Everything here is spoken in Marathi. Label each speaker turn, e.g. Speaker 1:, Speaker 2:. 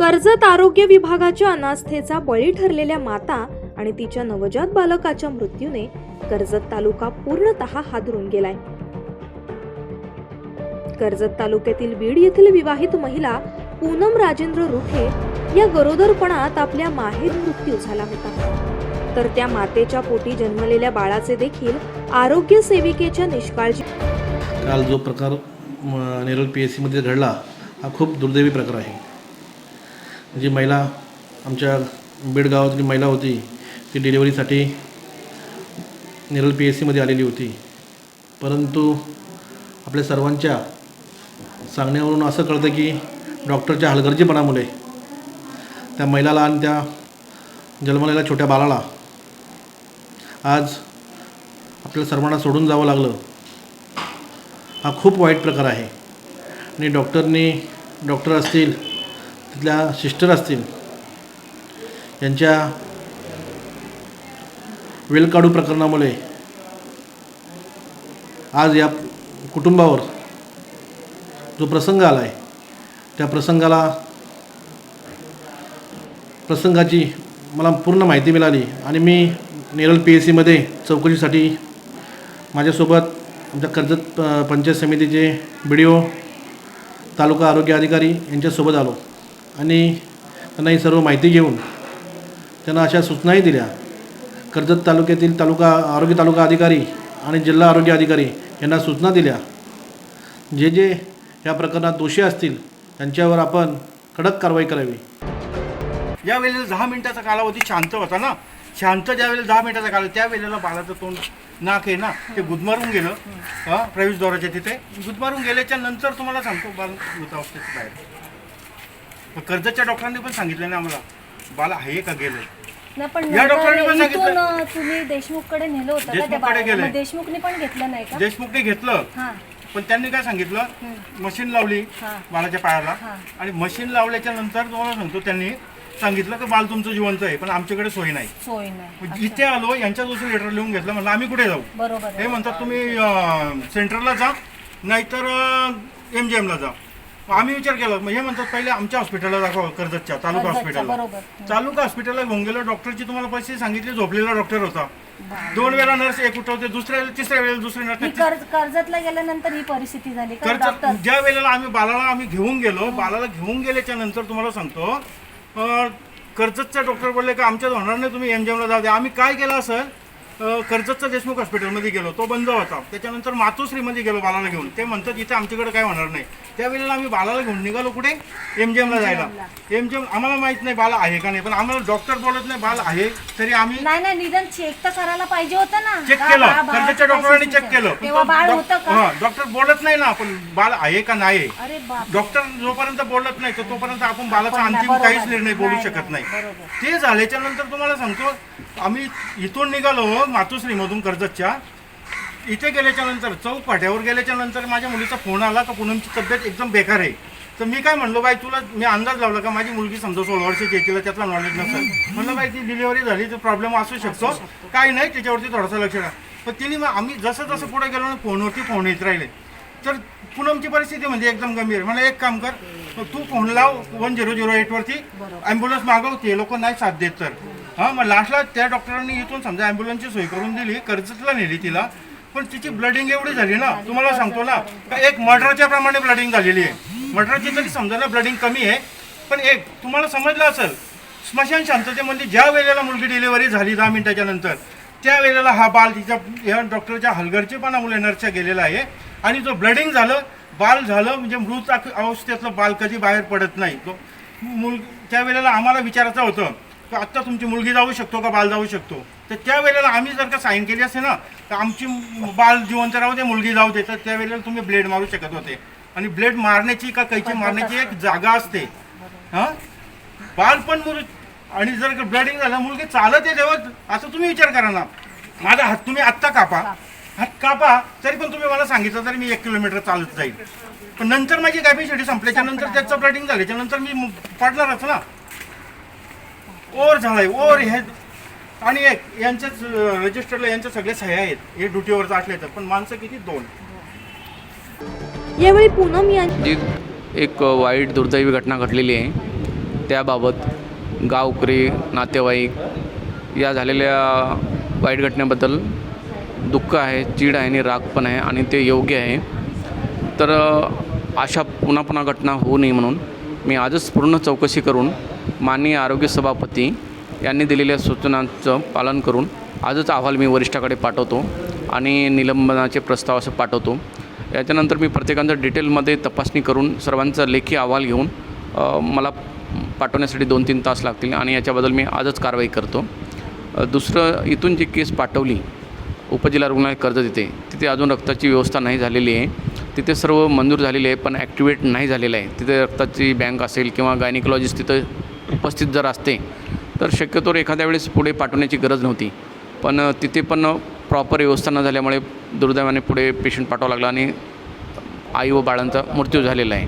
Speaker 1: कर्जत आरोग्य विभागाच्या अनास्थेचा बळी ठरलेल्या माता आणि तिच्या नवजात बालकाच्या मृत्यूने कर्जत तालुका पूर्णतः हादरून गेलाय. कर्जत तालुक्यातील बीड येथील विवाहित महिला पूनम राजेंद्र रुठे या गरोदरपणात आपल्या माहेर मृत्यू झाला होता. तर त्या मातेच्या पोटी जन्मलेल्या बाळाचे देखील आरोग्य सेविकेच्या निष्काळजी
Speaker 2: काल जो प्रकार नेरळ पी एस सीमध्ये घडला हा खूप दुर्दैवी प्रकार आहे. जी महिला आमच्या बीड गावातली महिला होती ती डिलिव्हरीसाठी निरल पी एस सीमध्ये आलेली होती. परंतु आपल्या सर्वांच्या सांगण्यावरून असं कळतं की डॉक्टरच्या हलगर्जीपणामुळे त्या महिलाला आणि त्या जन्मलेल्या छोट्या बाळाला आज आपल्या सर्वांना सोडून जावं लागलं. हा खूप वाईट प्रकार आहे. आणि डॉक्टरनी डॉक्टर असतील तिथल्या सिस्टर असतील यांच्या वेलकाडू प्रकरणामुळे आज या कुटुंबावर जो प्रसंग आला आहे त्या प्रसंगाला प्रसंगाची मला पूर्ण माहिती मिळाली आणि मी नेरल पी एस सीमध्ये चौकशीसाठी माझ्यासोबत आमच्या कर्जत पंचायत समितीचे बी डी ओ तालुका आरोग्य अधिकारी यांच्यासोबत आलो. आणि त्यांना ही सर्व माहिती घेऊन त्यांना अशा सूचनाही दिल्या. कर्जत तालुक्यातील तालुका आरोग्य तालुका अधिकारी आणि जिल्हा आरोग्य अधिकारी यांना सूचना दिल्या. जे जे या प्रकरणात दोषी असतील त्यांच्यावर आपण कडक कारवाई करावी.
Speaker 3: ज्या वेळेला दहा मिनिटाचा कालावधी शांत होता ना? शांत ज्या वेळेला दहा मिनिटाचा कालावधी त्या वेळेला बाळाचं तोंड नाक आहे ना ते गुदमारून गेलं. हा प्रवेशद्वाराच्या तिथे. गुदमारून गेल्याच्यानंतर तुम्हाला सांगतो बाल मृतावस्थेत बाहेर. मग कर्जतच्या डॉक्टरांनी पण सांगितलं ना आम्हाला बाल आहे का गेलं
Speaker 4: नाही पण
Speaker 3: या
Speaker 4: नंतर
Speaker 3: डॉक्टरांनी पण
Speaker 4: इथून
Speaker 3: सांगितलं.
Speaker 4: अं, तुम्ही देशमुखकडे नेलं होतं का त्या
Speaker 3: देशमुखकडे
Speaker 4: बाळाला?
Speaker 3: गेले.
Speaker 4: मग देशमुखने पण घेतलं नाही का
Speaker 3: देशमुखने घेतलं
Speaker 4: हा
Speaker 3: पण त्यांनी काय सांगितलं मशीन लावली
Speaker 4: हा.
Speaker 3: बाळाच्या पायाला
Speaker 4: हा.
Speaker 3: आणि मशीन लावल्याच्या नंतर तुम्हाला सांगतो त्यांनी सांगितलं की बाल तुमचं जिवंत आहे पण आमच्याकडे सोय नाही
Speaker 4: सोय
Speaker 3: मग. इथे आलो यांच्या दुसरं लेटर लिहून घेतलं म्हणलं आम्ही कुठे जाऊ
Speaker 4: बरोबर
Speaker 3: हे
Speaker 4: आहे.
Speaker 3: म्हणतात तुम्ही अं, सेंटरला जा नाहीतर एम जी एमला जा मग आम्ही विचार केला मग हे म्हणतात पहिले आमच्या हॉस्पिटलला दाखवा कर्जतच्या तालुका
Speaker 4: कर्जतच्या,
Speaker 3: हॉस्पिटलला
Speaker 4: बरोबर.
Speaker 3: तालुका हॉस्पिटलला घेऊन गेलो डॉक्टरची तुम्हाला पैसे सांगितले झोपलेला डॉक्टर होता. दोन वेळा नर्स एक उठवते दुसऱ्या वेळेला तिसऱ्या वेळेला दुसरी
Speaker 4: ही
Speaker 3: नर्स
Speaker 4: कर्ज कर्जतला गेल्यानंतर ही परिस्थिती झाली का
Speaker 3: ज्या वेळेला आम्ही बालाला आम्ही घेऊन गेलो बालाला घेऊन गेल्याच्यानंतर तुम्हाला सांगतो अं, कर्जतचा डॉक्टर बोलले का आमच्यात होणार नाही तुम्ही एम ला जाऊ द्या. आम्ही काय केलं असेल अं, कर्जतचा देशमुख हॉस्पिटलमध्ये गेलो. तो बंद होता. त्याच्यानंतर मातोश्रीमध्ये गेलो बालाला घेऊन. ते म्हणतात इथे आमच्याकडे काय होणार नाही. त्यावेळेला आम्ही बालाला घेऊन निघालो कुठे? एम जी एमला जायला. एम जी एम आम्हाला माहीत नाही बाला आहे का नाही पण आम्हाला डॉक्टर बोलत नाही बाल आहे तरी आम्ही
Speaker 4: नाही नाही निदान चेक तर करायला पाहिजे होतं ना.
Speaker 3: चेक केलं.
Speaker 4: बा-
Speaker 3: कर्जतच्या
Speaker 4: काय
Speaker 3: डॉक्टरांनी चेक केलं.
Speaker 4: तेव्हा
Speaker 3: डॉक-
Speaker 4: का?
Speaker 3: हा, डॉक्टर बोलत नाही ना पण बाल आहे का नाही?
Speaker 4: अरे बाप.
Speaker 3: डॉक्टर जोपर्यंत बोलत नाही तर तोपर्यंत आपण बालाचा
Speaker 4: आपण
Speaker 3: अंतिम
Speaker 4: बरोबर.
Speaker 3: काहीच निर्णय बोलू
Speaker 4: नाही,
Speaker 3: शकत नाही
Speaker 4: नाही, बरोबर.
Speaker 3: ते झाल्याच्यानंतर तुम्हाला सांगतो आम्ही इथून निघालो मातोश्रीमधून कर्जतच्या. इथे गेल्याच्यानंतर चौक फाट्यावर गेल्याच्यानंतर माझ्या मुलीचा फोन आला का पूनमची तब्येत एकदम बेकार आहे. तर मी काय म्हणलो बाई तुला मी अंदाज लावला का माझी मुलगी समजा सोळा वर्षाची आहे तिला त्यातला नॉलेज नसेल. म्हणलं बाई ती डिलिव्हरी झाली तर प्रॉब्लेम असू शकतो. काही नाही त्याच्यावरती थोडासा लक्ष द्या पण तिने मग आम्ही जसं जसं पुढे गेलो ना फोनवरती फोन येत राहिले. तर पूनमची परिस्थिती म्हणजे एकदम गंभीर. मला एक काम कर तू फोन लाव वन झिरो झिरो एटवरती ॲम्ब्युलन्स मागव ते लोक नाही साथ देत तर. हां मग लास्टला त्या डॉक्टरांनी इथून समजा ॲम्ब्युलन्सची सोय करून दिली कर्जतला नेली तिला. पण तिची ब्लडिंग एवढी झाली ना तुम्हाला सांगतो ना का एक मर्डरच्या प्रमाणे ब्लडिंग झालेली आहे. मर्डरची तरी समजा ना ब्लडिंग कमी आहे पण एक तुम्हाला समजलं असेल स्मशान शांततेमध्ये ज्या वेळेला मुलगी डिलिव्हरी झाली दहा मिनिटाच्या नंतर त्या वेळेला हा बाल तिच्या या डॉक्टरच्या हलगर्जीपणामुळे नर्सच्या गेलेला आहे. आणि जो ब्लडिंग झालं बाल झालं म्हणजे मृत अवस्थेतलं बाल कधी बाहेर पडत नाही. तो मुल त्या वेळेला आम्हाला विचारायचं होतं की आत्ता तुमची मुलगी जाऊ शकतो का बाल जाऊ शकतो? तर त्या वेळेला आम्ही जर का साईन केली असते ना तर आमची बाल जिवंत राहू दे मुलगी जाऊ दे तर त्या वेळेला तुम्ही ब्लेड मारू शकत होते. आणि ब्लेड मारण्याची का कैची मारण्याची एक जागा असते. हां? बाल पण मुल आणि जर ब्लडिंग झालं मुलगी चालत आहे तेव्हा आता तुम्ही विचार करा ना. माझा हात तुम्ही आत्ता कापा. हात कापा तरी पण तुम्ही मला सांगितलं तरी मी एक किलोमीटर चालत जाईल. पण नंतर माझी कॅपॅसिटी संपल्याच्या नंतर त्याचं ब्लडिंग झाल्याच्यानंतर मी म- पडणारच ना. ओर झालाय ओर हे आणि एक यांच्याच रजिस्टरला यांच्या सगळे सह्या आहेत. हे ड्युटीवर असले तर पण माणसं किती? दोन.
Speaker 1: यावेळी पूनम
Speaker 5: जी एक वाईट दुर्दैवी घटना घडलेली आहे. त्याबाबत गावकरी नातेवाईक या झालेल्या वाईट घटनेबद्दल दुःख आहे चीड आहे आणि राग पण आहे आणि ते योग्य आहे. तर अशा पुन्हा पुन्हा घटना होऊ नये म्हणून मी आजच पूर्ण चौकशी करून माननीय आरोग्य सभापती यांनी दिलेल्या सूचनांचं पालन करून आजच अहवाल मी वरिष्ठाकडे पाठवतो आणि निलंबनाचे प्रस्ताव असं पाठवतो. याच्यानंतर मी प्रत्येकांचं डिटेलमध्ये तपासणी करून सर्वांचा लेखी अहवाल घेऊन मला पाठवण्यासाठी दोन तीन तास लागतील आणि याच्याबद्दल मी आजच कारवाई करतो. दुसरं इथून जी केस पाठवली उपजिल्हा रुग्णालय कर्ज तिथे तिथे अजून रक्ताची व्यवस्था नाही झालेली आहे. तिथे सर्व मंजूर झालेली आहे पण ॲक्टिवेट नाही झालेलं आहे. तिथे रक्ताची बँक असेल किंवा गायनिकॉलॉजिस्ट तिथं उपस्थित जर असते तर शक्यतोवर एखाद्या वेळेस पुढे पाठवण्याची गरज नव्हती. पण तिथे पण प्रॉपर व्यवस्था न झाल्यामुळे दुर्दैवाने पुढे पेशंट पाठवावं लागला आणि आई व बाळांचा मृत्यू झालेला आहे.